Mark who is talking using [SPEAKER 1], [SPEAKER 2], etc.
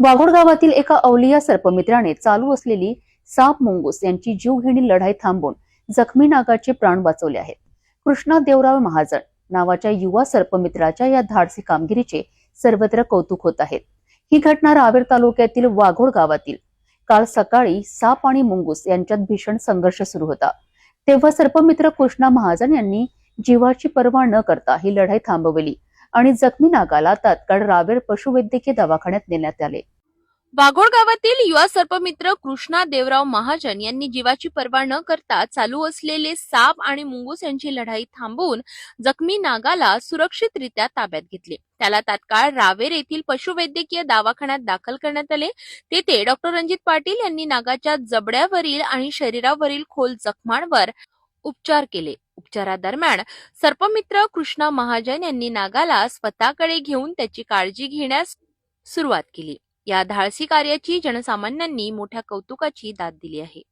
[SPEAKER 1] वाघोड गावातील एका अवलिया सर्पमित्राने चालू असलेली साप मुंगूस यांची जीवघेणी लढाई थांबवून जखमी नागाचे प्राण वाचवले आहेत. कृष्णा देवराव महाजन नावाच्या युवा सर्पमित्राच्या या धाडसी कामगिरीचे सर्वत्र कौतुक होत आहेत ही घटना रावेर तालुक्यातील वाघोड गावातील काल सकाळी साप आणि मुंगूस यांच्यात भीषण संघर्ष सुरू होता. तेव्हा सर्पमित्र कृष्णा महाजन यांनी जीवाची पर्वा न करता ही लढाई थांबवली. आणि जखमी नागाला तात्काळ रावेर पशुवैद्यकीय दवाखान्यात नेण्यात आले.
[SPEAKER 2] वाघोड गावातील युवा सर्पमित्र कृष्णा देवराव महाजन यांनी जीवाची पर्वा न करता चालू असलेले साप आणि मुंगूस यांची लढाई थांबवून जखमी नागाला सुरक्षितरित्या ताब्यात घेतले. त्याला तात्काळ रावेर येथील पशुवैद्यकीय दवाखान्यात दाखल करण्यात आले. तेथे डॉक्टर रणजित पाटील यांनी नागाच्या जबड्यावरील आणि शरीरावरील खोल जखमांवर उपचार केले. उपचारादरम्यान सर्पमित्र कृष्णा महाजन यांनी नागाला स्वतःकडे घेऊन त्याची काळजी घेण्यास सुरुवात केली. या धाडसी कार्याची जनसामान्यांनी मोठ्या कौतुकाची दाद दिली आहे.